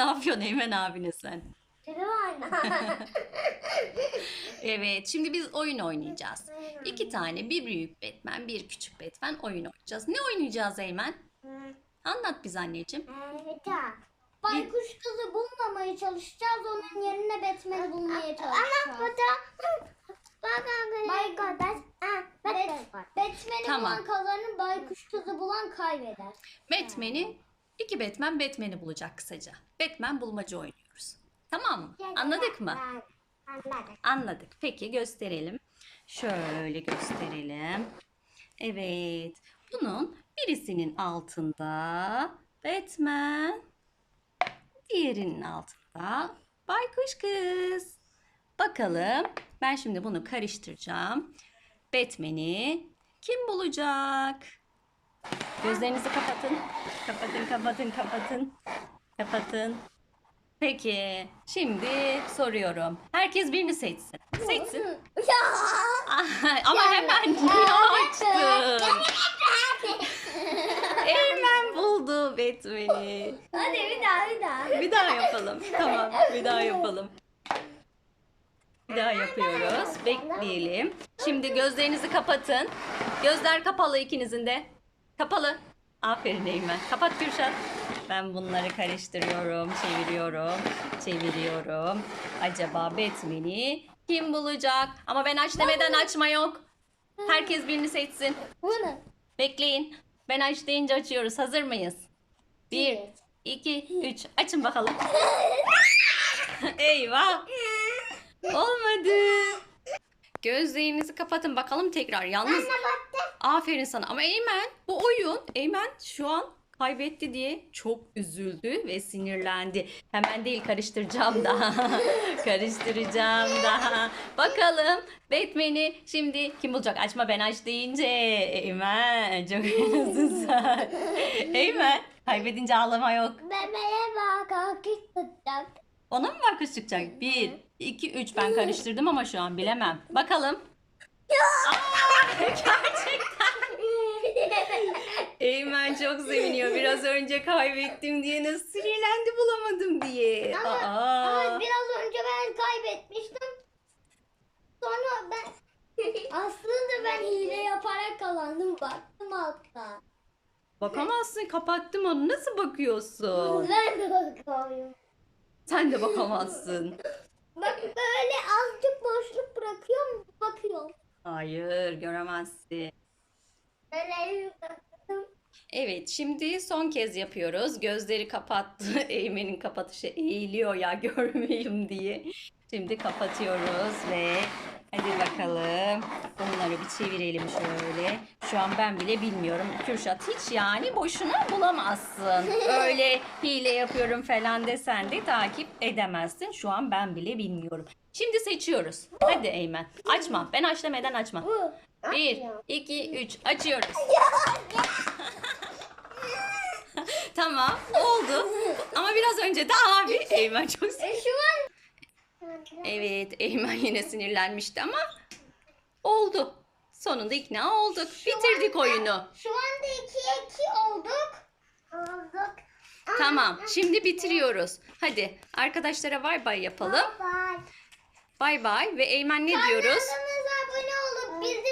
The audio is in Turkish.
ne yapıyorsun Eymen abine sen? Telefon. Evet şimdi biz oyun oynayacağız. İki tane bir büyük Batman bir küçük Batman oyun oynayacağız. Ne oynayacağız Eymen? Anlat biz anneciğim. Baykuş kızı bulmamaya çalışacağız. Onun yerine Batman'i bulmaya çalışacağız. Ama bu da Baykuş. Batman'i Tamam. bulan kazanır, baykuş kızı bulan kaybeder. Batman'i iki Batman Batman'i bulacak kısaca. Batman bulmaca oynuyoruz. Tamam mı? Anladık mı? Anladık. Anladık. Peki gösterelim. Şöyle gösterelim. Evet. Bunun birisinin altında Batman, diğerinin altında Baykuş Kız. Bakalım. Ben şimdi bunu karıştıracağım. Batman'i kim bulacak? Gözlerinizi kapatın. Kapatın, kapatın, kapatın. Kapatın. Peki, şimdi soruyorum. Herkes birini seçsin. Seçsin. Ama hemen niye açtın? Eymen buldu Batman'i. Hadi bir daha bir daha. Bir daha yapalım. Tamam, bir daha yapalım. Bir daha yapıyoruz. Bekleyelim. Şimdi gözlerinizi kapatın. Gözler kapalı ikinizin de. Kapalı. Aferin Eymen. Kapat Kürşat. Ben bunları karıştırıyorum, çeviriyorum, çeviriyorum. Acaba Batman'i kim bulacak? Ama ben aç demeden açma yok. Herkes birini seçsin. Bunu. Bekleyin. Ben aç deyince açıyoruz. Hazır mıyız? Bir, iki, üç. Açın bakalım. Eyvah. Olmadı. Gözlerinizi kapatın bakalım tekrar. Yalnız aferin sana. Ama Eymen bu oyun Eymen şu an kaybetti diye çok üzüldü ve sinirlendi. Hemen değil karıştıracağım daha. karıştıracağım daha. Bakalım Batman'i şimdi kim bulacak? Açma ben aç deyince. Eymen çok hızlısın. Eymen kaybedince ağlama yok. Bebeğe bak tutacak. Ona mı bakış çıkacak? Bir, iki, üç. Ben karıştırdım ama şu an bilemem. Bakalım. Aa, gerçekten. Eymen çok seviniyor. Biraz önce kaybettim diye nasıl sinirlendi bulamadım diye. Ama, Aa. ama biraz önce ben kaybetmiştim. Sonra ben aslında ben hile yaparak kazandım. Baktım altta. Bakamazsın. Kapattım onu. Nasıl bakıyorsun? Ben de bakıyorum. Sen de bakamazsın. Bak böyle azıcık boşluk bırakıyorum. Bakıyorum. Hayır göremezsin. Böyle. Evet şimdi son kez yapıyoruz. Gözleri kapattı. Eymen'in kapatışı eğiliyor ya görmeyeyim diye. Şimdi kapatıyoruz ve hadi bakalım. Bunları bir çevirelim şöyle. Şu an ben bile bilmiyorum. Kürşat hiç yani boşuna bulamazsın. Öyle hile yapıyorum falan desen de takip edemezsin. Şu an ben bile bilmiyorum. Şimdi seçiyoruz. Hadi Eymen. Açma. Ben aç demeden açma. Bir, iki, üç. Açıyoruz. tamam oldu. Ama biraz önce de abi Eymen çok E, şu an Evet Eymen yine sinirlenmişti ama oldu. Sonunda ikna olduk. Bitirdik oyunu. şu anda ikiye iki olduk. Olduk. Tamam şimdi bitiriyoruz. Hadi arkadaşlara bay bay yapalım. Bye. Bay bay ve Eymen ne diyoruz? Kanalımıza abone olup bildirimler